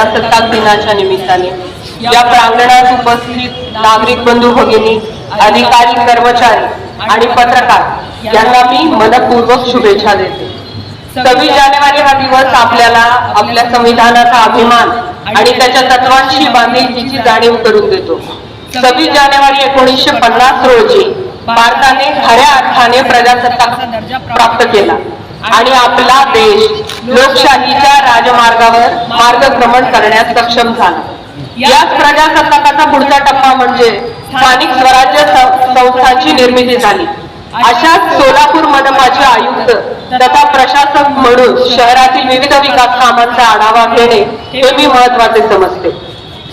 प्रजासत्ताक दिनाच्या निमित्ताने. या प्रांगणात उपस्थित नागरिक बंधू भगिनी अधिकारी कर्मचारी आणि पत्रकार यांना मी मनपूर्वक शुभेच्छा देते. सव्वीस जानेवारी हा दिवस आपल्याला आपल्या संविधानाचा अभिमान आणि त्याच्या तत्वांशी बांधिलकीची जाणीव करून देतो. सव्वीस जानेवारी एकोणीसशे पन्नास रोजी भारताने खऱ्या अर्थाने प्रजासत्ताक दर्जा प्राप्त केला आणि आपला देश लोकशाहीच्या राजमार्गावर मार्गक्रमण करण्यास सक्षम झाला. याच प्रजासत्ताकाचा पुढचा टप्पा म्हणजे स्थानिक स्वराज्य संस्थांची निर्मिती झाली. अशाच सोलापूर मनपाचे आयुक्त तथा प्रशासक म्हणून शहरातील विविध विकास कामांचा आढावा घेणे हे मी महत्त्वाचे समजते.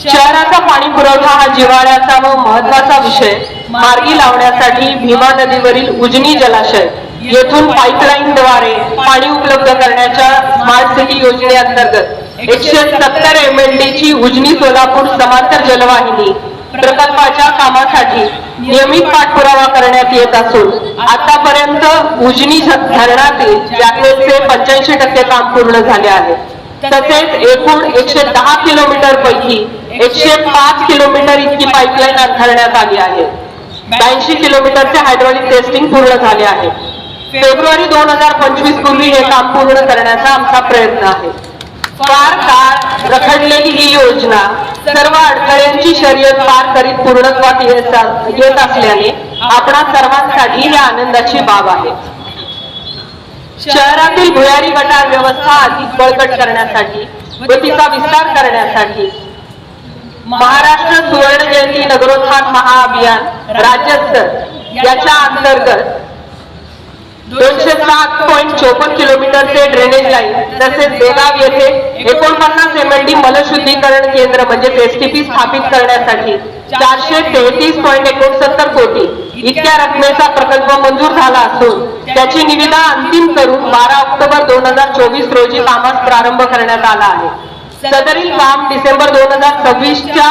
शहराचा पाणी पुरवठा हा जिव्हाळ्याचा व महत्त्वाचा विषय. मार्गी लावण्यासाठी भीमा नदीवरील उजनी जलाशय येथून पाईपलाईनद्वारे पाणी उपलब्ध करण्याच्या स्मार्ट सिटी योजनेअंतर्गत एकशे सत्तर एम एल डी ची उजनी सोलापूर समांतर जलवाहिनी प्रकल्पाच्या कामासाठी नियमित पाठपुरावा करण्यात येत असून आतापर्यंत उजनी धरणातील जागेचे पंच्याऐंशी टक्के काम पूर्ण झाले आहे. तसेच एकूण एकशे दहा किलोमीटर पैकी एकशे पाच किलोमीटर इतकी पाईपलाईन अंथरण्यात आली आहे. ब्याऐंशी किलोमीटरचे हायड्रॉलिक टेस्टिंग पूर्ण झाले आहे. फेब्रुवारी दोन हजार पंचवीस पूर्वी हे काम पूर्ण करण्याचा आमचा प्रयत्न आहे. फार काळ रखडलेली ही योजना सर्व अडथळ्यांची शर्यत पार करीत पूर्णत्वात येत असल्याने आपणा सर्वांसाठी ही आनंदाची बाब आहे. शहरातील भुयारी गटार व्यवस्था अधिक बळकट करण्यासाठी व तिचा विस्तार करण्यासाठी महाराष्ट्र सुवर्ण जयंती नगरोत्थान महाअभियान राज्यस्तर याच्या अंतर्गत दोनशे सात पॉईंट चोपन्न किलोमीटरचे ड्रेनेज लाईन तसेच बेगाव येथे एकोणपन्नास एम एल डी मलशुद्धीकरण केंद्र म्हणजे एसटीपी स्थापित करण्यासाठी चारशे तेहतीस पॉईंट एकोणसत्तर कोटी इतक्या रकमेचा प्रकल्प मंजूर झाला असून त्याची निविदा अंतिम करून बारा ऑक्टोबर दोन हजार चोवीस रोजी कामास प्रारंभ करण्यात आला आहे. सदरील काम डिसेंबर दोन हजार सव्वीसच्या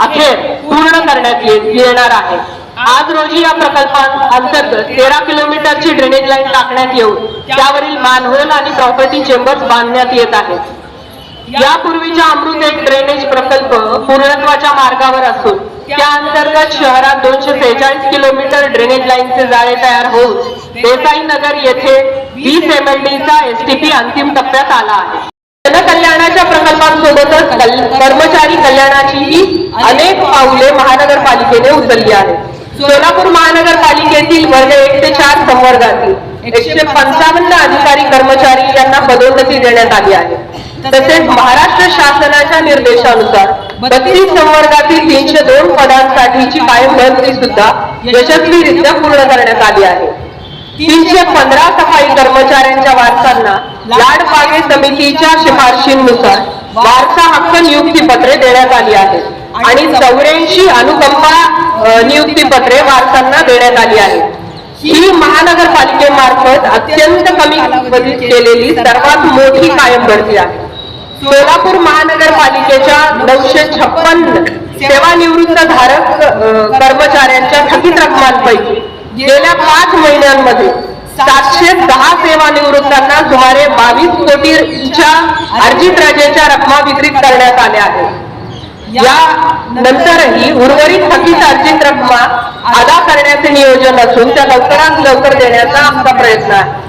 अखेर पूर्ण करण्यात येणार आहे. आज रोजी या प्रकल्पांतर्गत तेरा किलोमीटरची ड्रेनेज लाईन टाकण्यात येऊन त्यावरील मानहोल आणि प्रॉपर्टी चेंबर्स बांधण्यात येत आहेत. यापूर्वीच्या अमृत एक ड्रेनेज प्रकल्प पूर्णत्वाच्या मार्गावर असून त्या अंतर्गत शहरात दोनशे सेहेचाळीस किलोमीटर ड्रेनेज लाईनचे जाळे तयार होऊन देसाई नगर येथे वीस एम एल डीचा पी अंतिम टप्प्यात आला आहे. जनकल्याणाच्या प्रकल्पांसोबतच कर्मचारी कल्याणाचीही अनेक पाऊले महानगरपालिकेने उचलली आहेत. सोलापूर महानगरपालिकेतील वर्ग एक ते चार संवर्गातील एकशे पंचावन्न अधिकारी कर्मचारी यांना पदोन्नती देण्यात आली आहे. तसेच महाराष्ट्र शासनाच्या निर्देशानुसार बत्तीस संवर्गातील तीनशे दोन पदांसाठीची कायम भरती सुद्धा यशस्वीरित्या पूर्ण करण्यात आली आहे. तीनशे पंधरा सफाई कर्मचाऱ्यांच्या वारसांना लाडबागे समितीच्या शिफारशींनुसार वारसा हक्क नियुक्ती पत्रे देण्यात आली आहेत. आणि चौऱ्याऐंशी अनुकंपा नियुक्ती पत्रे वारसांना देण्यात आली आहेत. ही महानगरपालिकेमार्फत अत्यंत कमी कालावधीत केलेली सर्वात मोठी कायम भरती आहे. सोलापूर महानगरपालिकेच्या नऊशे छप्पन्न सेवानिवृत्त धारक कर्मचाऱ्यांच्या थकीत रकमांपैकी गेल्या पाच महिन्यांमध्ये सातशे दहा सेवानिवृत्तांना सुमारे बावीस कोटीच्या अर्जित रजेच्या रकमा वितरित करण्यात आल्या आहेत. या नंतरही उर्वरित थकीत अर्जित रक्कमा अदा करण्याचे नियोजन असून त्या लवकरात लवकर देण्याचा आमचा प्रयत्न आहे.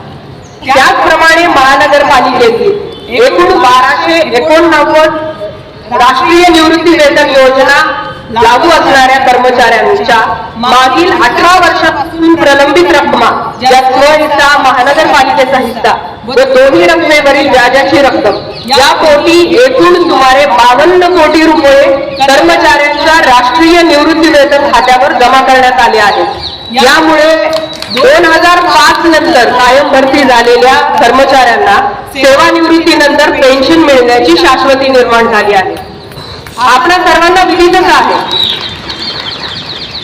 त्याचप्रमाणे महानगरपालिकेतील एकूण बाराशे एकोणनव्वद राष्ट्रीय निवृत्ती वेतन योजना लागू असणाऱ्या कर्मचाऱ्यांच्या मागील अठरा वर्षापासून प्रलंबित रक्कमा ज्या स्वयंचा महानगरपालिकेचा हिस्सा व दोन्ही रकमेवरील व्याजाची रक्कम. या पोटी एकूण सुमारे बावन्न कोटी रुपये कर्मचाऱ्यांच्या राष्ट्रीय निवृत्ती वेतन खात्यावर जमा करण्यात आले आहे. यामुळे दोन हजार पाच नंतर कायम भरती झालेल्या कर्मचाऱ्यांना सेवानिवृत्तीनंतर पेन्शन मिळण्याची शाश्वती निर्माण झाली आहे. आपणा सर्वांना विदितच आहे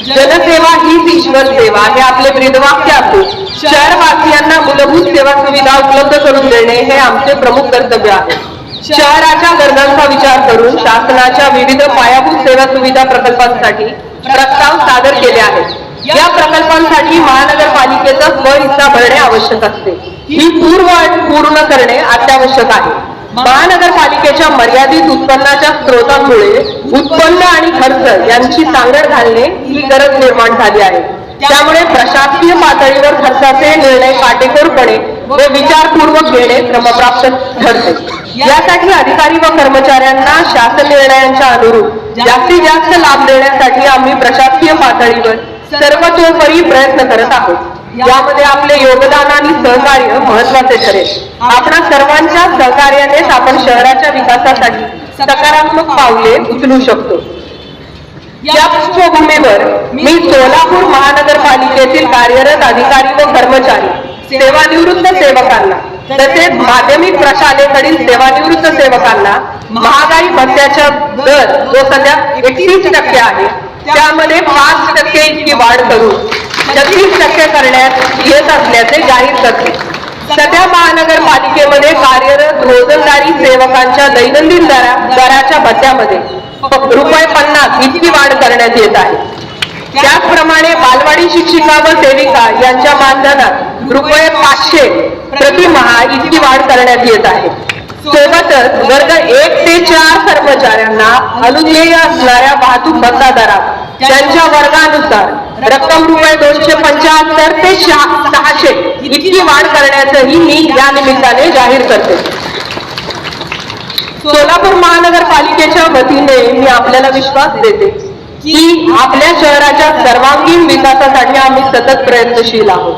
जनसेवा हीच ईश्वर सेवा हे आपले ब्रीदवाक्य असून शहरवासियांना मूलभूत सेवा सुविधा उपलब्ध करून देणे हे आमचे प्रमुख कर्तव्य आहे. शहराच्या गरजांचा विचार करून शासनाच्या विविध पायाभूत सेवा सुविधा प्रकल्पांसाठी प्रस्ताव सादर केले आहेत. या प्रकल्पांसाठी महानगरपालिकेचा स्वहिस्सा भरणे आवश्यक असते. ही पूर्व पूर्ण करणे अत्यावश्यक आहे. महानगरपालिकेच्या मर्यादित उत्पन्नाच्या स्रोतांमुळे उत्पन्न आणि खर्च यांची सांगड घालणे ही गरज निर्माण झाली आहे. त्यामुळे प्रशासकीय पातळीवर खर्चाचे निर्णय काटेकोरपणे व विचारपूर्वक घेणे क्रमप्राप्त ठरते. यासाठी अधिकारी व कर्मचाऱ्यांना शासन निर्णयांच्या अनुरूप जास्तीत जास्त लाभ देण्यासाठी आम्ही प्रशासकीय पातळीवर सर्वतोपरी प्रयत्न करत आहोत. यामध्ये आपले योगदान आणि सहकार्य महत्त्वाचे ठरेल. आपणा सर्वांच्या सहकार्यानेच आपण शहराच्या विकासासाठी सकारात्मक पावले उचलू शकतो. या पार्श्वभूमीवर मी सोलापूर महानगरपालिकेतील कार्यरत अधिकारी व कर्मचारी सेवानिवृत्त सेवकांना तसेच माध्यमिक प्रशालेकडील सेवानिवृत्त सेवकांना महागाई भत्त्याचा दर जो सध्या एकतीस टक्के आहे त्यामध्ये पाच टक्के इतकी वाढ करून छत्तीस शक्य करण्यात येत असल्याचे जाहीर करते. सध्या महानगरपालिकेमध्ये कार्यरत रोजंदारी सेवकांच्या दैनंदिन दरा दराच्या भत्त्यामध्ये रुपये पन्नास इतकी वाढ करण्यात येत आहे. त्याचप्रमाणे बालवाडी शिक्षिका व सेविका यांच्या मानधनात रुपये पाचशे प्रतिमहा इतकी वाढ करण्यात येत आहे. सोबतच वर्ग एक ते चार कर्मचाऱ्यांना अनुज्ञेय असणाऱ्या वाहतूक भत्ता दरात त्यांच्या वर्गानुसार रक्कम रुपये दोनशे पंच्याहत्तर ते सहाशे इतकी वाढ करण्याचंही मी या निमित्ताने जाहीर करते. सोलापूर महानगरपालिकेच्या वतीने मी आपल्याला विश्वास देते की आपल्या शहराच्या सर्वांगीण विकासासाठी आम्ही सतत प्रयत्नशील आहोत.